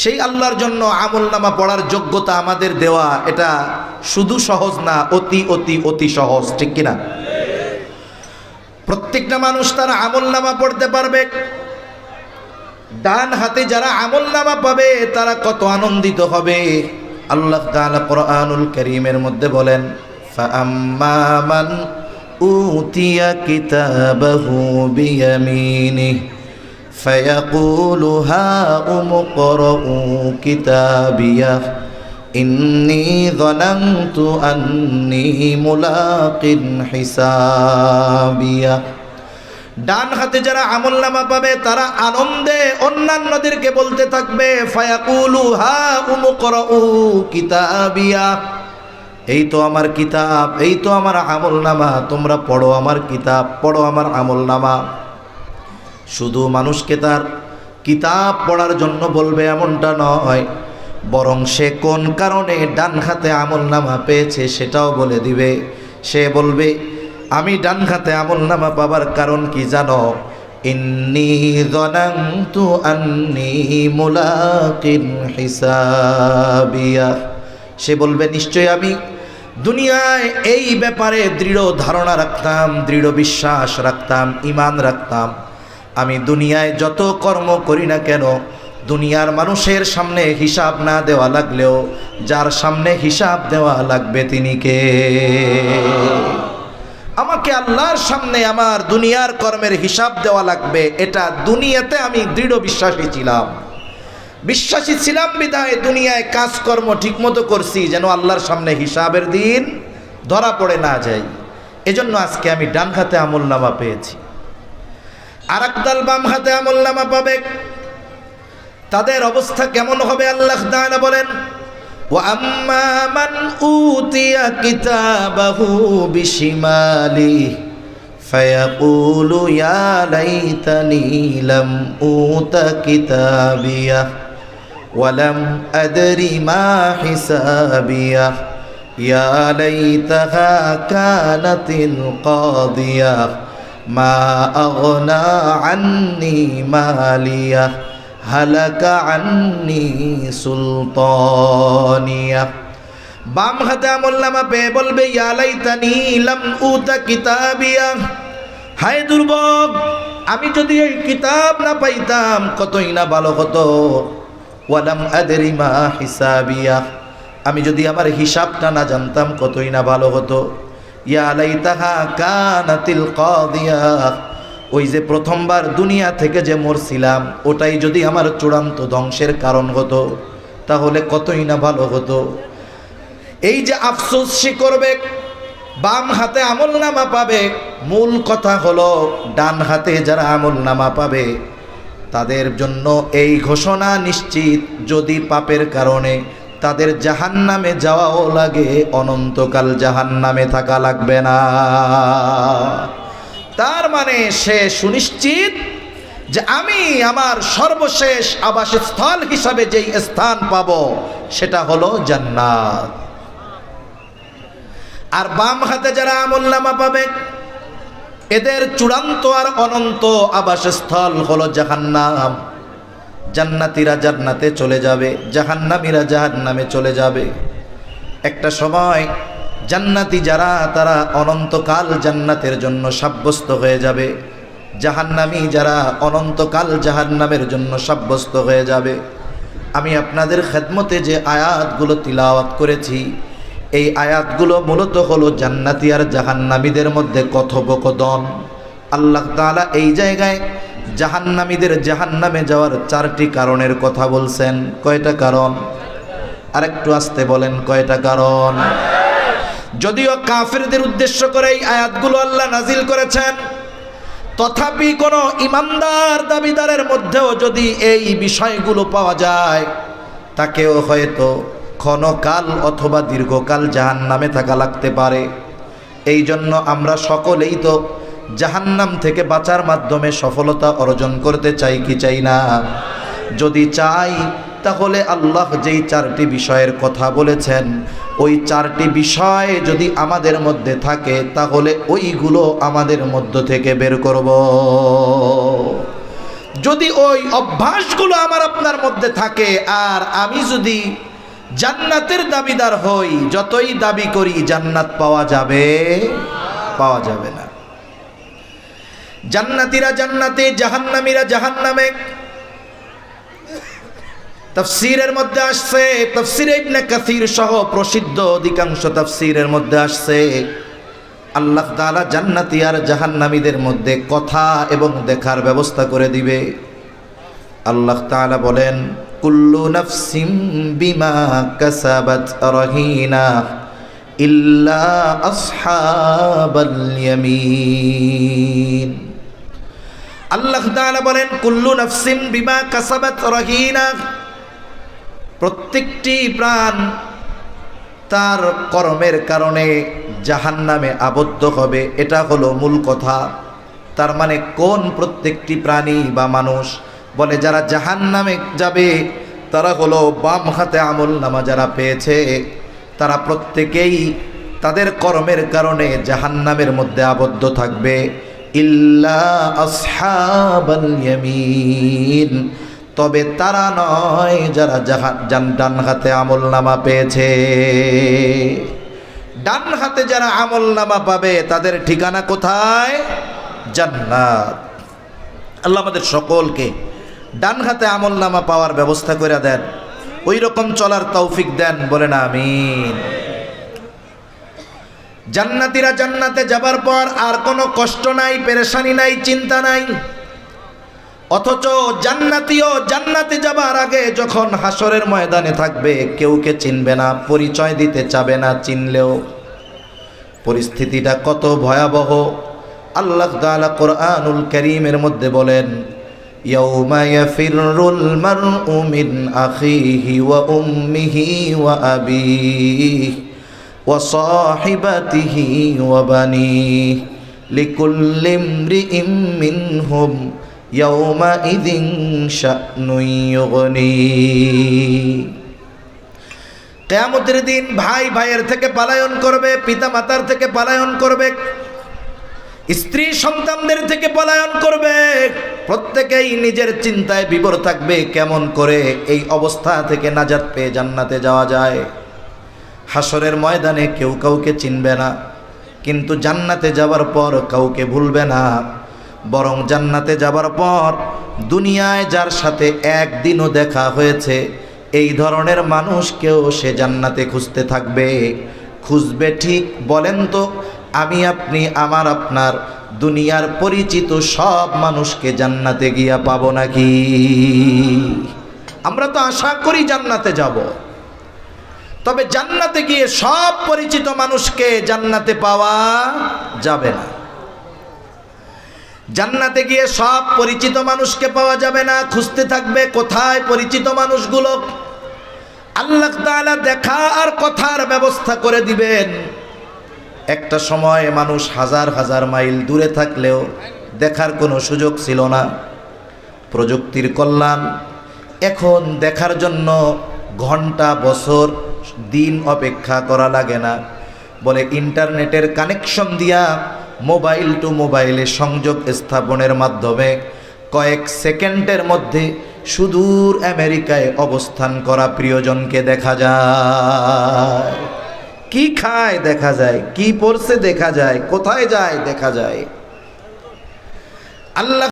সেই আল্লাহর জন্য আমল নামা পড়ার যোগ্যতা আমাদের দেওয়া, এটা শুধু সহজ না, অতি অতি অতি সহজ, ঠিক কিনা? প্রত্যেকটা মানুষ তার আমল নামা পড়তে পারবে। ডান হাতে যারা আমল নামা পাবে, তারা কত আনন্দিত হবে। আল্লাহ কোরআনুল করিমের মধ্যে বলেন মান উতিয়া কিতাবাহু বিয়ামিনিহি। فيقول هاؤم اقرءوا كتابيه إني ظننت أني ملاق حسابيه ডান হাতে যারা আমল নামা পাবে তারা আনন্দে অন্যান্যদেরকে বলতে থাকবে ফায়াকুলু হা উমুকরাউ কিতাবিয়া এই তো আমার কিতাব এই তো আমার আমল নামা তোমরা পড়ো আমার কিতাব পড়ো আমার আমল নামা শুধু মানুষকে তার কিতাব পড়ার জন্য বলবে এমনটা নয়, বরং সে কোন কারণে ডান হাতে আমল নামা পেয়েছে সেটাও বলে দিবে। সে বলবে, আমি ডান হাতে আমল নামা পাবার কারণ কি জানো? ইন্নি জনান্তু আন্নি মুলাকিন হিসাবিয়া। সে বলবে, নিশ্চয় আমি দুনিয়ায় এই ব্যাপারে দৃঢ় ধারণা রাখতাম, দৃঢ় বিশ্বাস রাখতাম ইমান রাখতাম। আমি দুনিয়ায় যত কর্ম করি না কেন, দুনিয়ার মানুষের সামনে হিসাব না দেওয়া লাগলেও, যার সামনে হিসাব দেওয়া লাগবে তিনি কে? আমাকে আল্লাহর সামনে আমার দুনিয়ার কর্মের হিসাব দেওয়া লাগবে, এটা দুনিয়াতে আমি দৃঢ় বিশ্বাসী ছিলাম। বিশ্বাসী ছিলাম বিধায় দুনিয়ায় কাজকর্ম ঠিকমতো করছি, যেন আল্লাহর সামনে হিসাবের দিন ধরা পড়ে না যায়। এজন্য আজকে আমি ডান হাতে আমল নামা পেয়েছি। আর একদল বাম হাতে আমল নামা পাবে তাদের অবস্থা কেমন হবে আল্লাহ তাআলা বলেন وأما من أوتي كتابه بشماله فيقول يا ليتني لم أوت كتابيه ولم أدر ما حسابيه يا ليتها كانت القاضية ما أغنى عني ماليه হালাকা আন্নি সুলতানিয়া বাম হাতে আমল নামা পেয়ে বলবে ইয়ালাইতানি লাম উতা কিতাবিয়া হায় দুর্ভোগ আমি যদি এই কিতাব না পাইতাম কতই না ভালো হতো ওয়ালাম আদেরি মা হিসাবিয়া আমি যদি আমার হিসাবটা না জানতাম কতই না ভালো হতো কানাতিল কাদিয়া। ওই যে প্রথমবার দুনিয়া থেকে যে মরছিলাম, ওটাই যদি আমার চূড়ান্ত ধ্বংসের কারণ হতো, তাহলে কতই না ভালো হতো। এই যে আফসোস সে করবে, বাম হাতে আমল নামা পাবে, মূল কথা হলো ডান হাতে যারা আমল নামা পাবে, তাদের জন্য এই ঘোষণা নিশ্চিত যদি পাপের কারণে তাদের জাহান নামে যাওয়াও লাগে, অনন্তকাল জাহান নামে থাকা লাগবে না। তার মানে সে সুনিশ্চিত যে আমি আমার সর্বশেষ আবাসস্থল হিসাবে যেই স্থান পাব, সেটা হলো জান্নাত। আর বাম হাতে যারা আমল নামা পাবে, এদের চূড়ান্ত আর অনন্ত আবাসস্থল হলো জাহান্নাম। জান্নাতিরা জান্নাতে চলে যাবে, জাহান্নামীরা জাহান্নামে চলে যাবে। একটা সময় জান্নাতি যারা, তারা অনন্তকাল জান্নাতের জন্য সাব্যস্ত হয়ে যাবে। জাহান্নামি যারা অনন্তকাল জাহান্নামের জন্য সাব্যস্ত হয়ে যাবে। আমি আপনাদের খেদমতে যে আয়াতগুলো তিলাওয়াত করেছি, এই আয়াতগুলো মূলত হলো জান্নাতি আর জাহান্নামীদের মধ্যে কথোপকথন। আল্লাহ তাআলা এই জায়গায় জাহান্নামীদের জাহান্নামে যাওয়ার চারটি কারণের কথা বলছেন। কয়টা কারণ? আরেকটু আসতে বলেন, কয়টা কারণ? যদিও কাফেরদের উদ্দেশ্য করে এই আয়াতগুলো আল্লাহ নাজিল করেছেন, তথাপি কোনো ইমানদার দাবিদারের মধ্যেও যদি এই বিষয়গুলো পাওয়া যায়, তাকেও হয়তো ক্ষণকাল অথবা দীর্ঘকাল জাহান নামে থাকা লাগতে পারে। এই জন্য আমরা সকলেই তো জাহান্নাম থেকে বাঁচার মাধ্যমে সফলতা অর্জন করতে চাই কি চাই না? যদি চাই, তাহলে আল্লাহ যেই চারটি বিষয়ের কথা বলেছেন, ওই চারটি বিষয় যদি আমাদের মধ্যে থাকে, তাহলে ওইগুলো আমাদের মধ্য থেকে বের করব। যদি ওই অভ্যাসগুলো আমার আপনার মধ্যে থাকে, আর আমি যদি জান্নাতের দাবিদার হই, যতই দাবি করি, জান্নাত পাওয়া যাবে? পাওয়া যাবে না। জান্নাতিরা জান্নাতে, জাহান্নামীরা জাহান্নামে। তফসিরের মধ্যে আসছে, তফসির ইবনে কাসির সহ প্রসিদ্ধ অধিকাংশ তফসিরের মধ্যে আসছে। আল্লাহ তাআলা জান্নাতি আর জাহান্নামীদের মধ্যে কথা এবং দেখার ব্যবস্থা করে দিবে। আল্লাহ তাআলা বলেন, কুল্লু নাফসিম বিমা কাসাবাত রহিনা ইল্লা আসহাবাল ইয়ামিন। আল্লাহ তাআলা বলেন, কুল্লু নাফসিম বিমা কাসাবাত রহিনা। প্রত্যেকটি প্রাণ তার কর্মের কারণে জাহান নামে আবদ্ধ হবে, এটা হলো মূল কথা। তার মানে কোন প্রত্যেকটি প্রাণী বা মানুষ বলে, যারা জাহান নামে যাবে, তারা হলো বাম হাতে আমল নামা যারা পেয়েছে। তারা প্রত্যেকেই তাদের কর্মের কারণে জাহান নামের মধ্যে আবদ্ধ থাকবে। ইল্লা আসহাবাল ইয়ামিন। তবে তারা নয় যারা জান- ডান হাতে আমল নামা পেয়েছে। ডান হাতে যারা আমল নামা পাবে, তাদের ঠিকানা কোথায়? জান্নাত। আল্লাহ আমাদের সকলকে ডান হাতে আমল নামা পাওয়ার ব্যবস্থা করে দেন। ওই রকম চলার তৌফিক দেন বলে না আমিন। জান্নাতিরা জান্নাতে যাবার পর আর কোনো কষ্ট নাই, পেরেশানি নাই, চিন্তা নাই। অথচ জান্নাতিও জান্নাতে যাবার আগে যখন হাসরের ময়দানে থাকবে কেউকে চিনবে না, পরিচয় দিতে চাবে না, চিনলেও। পরিস্থিতিটা কত ভয়াবহ। আল্লাহ তাআলা কোরআনুল করিমের মধ্যে বলেন, ইয়াউমা ইয়াফিরুল মারউ মিন আখিহি ওয়া উম্মিহি ওয়া বানিহি লিকুল্লি ইমরিইম মিনহুম ইয়াউমাইযিন শা'নুন ইউগনি। কেয়ামতের দিন ভাই ভাইয়ের থেকে পালায়ন করবে পিতা মাতার থেকে পালায়ন করবে, স্ত্রী সন্তানদের থেকে পলায়ন করবে, প্রত্যেকেই নিজের চিন্তায় বিবর থাকবে কেমন করে এই অবস্থা থেকে নাজাত পেয়ে জান্নাতে যাওয়া যায়। হাসরের ময়দানে কেউ কাউকে চিনবে না। কিন্তু জান্নাতে যাবার পর কাউকে ভুলবে না। বরং জান্নাতে যাবার পর দুনিয়ায় যার সাথে একদিনও দেখা হয়েছে, এই ধরনের মানুষকেও সে জান্নাতে খুঁজতে থাকবে। খুঁজবে ঠিক, বলেন তো, আমি আপনি, আমার আপনার, দুনিয়ার পরিচিত সব মানুষকে জান্নাতে গিয়া পাবো নাকি? আমরা তো আশা করি জান্নাতে যাব। তবে জান্নাতে গিয়ে সব পরিচিত মানুষকে জান্নাতে পাওয়া যাবে না। জান্নাতে গিয়ে সব পরিচিত মানুষকে পাওয়া যাবে না। খুঁজতে থাকবে কোথায় পরিচিত মানুষগুলো। আল্লাহ তাআলা দেখা আর কথার ব্যবস্থা করে দিবেন। একটা সময় মানুষ হাজার হাজার মাইল দূরে থাকলেও দেখার কোনো সুযোগ ছিল না। প্রযুক্তির কল্যাণ। এখন দেখার জন্য ঘণ্টা, বছর, দিন অপেক্ষা করা লাগে না। বলে ইন্টারনেটের কানেকশন দিয়া মোবাইল টু মোবাইলে সংযোগ স্থাপনের মাধ্যমে কয়েক সেকেন্ডের মধ্যে সুদূর আমেরিকায় অবস্থান করা প্রিয়জনকে দেখা যায়। কি খায় দেখা যায়, কি পড়ছে দেখা যায়, কোথায় যায় দেখা যায়। আল্লাহ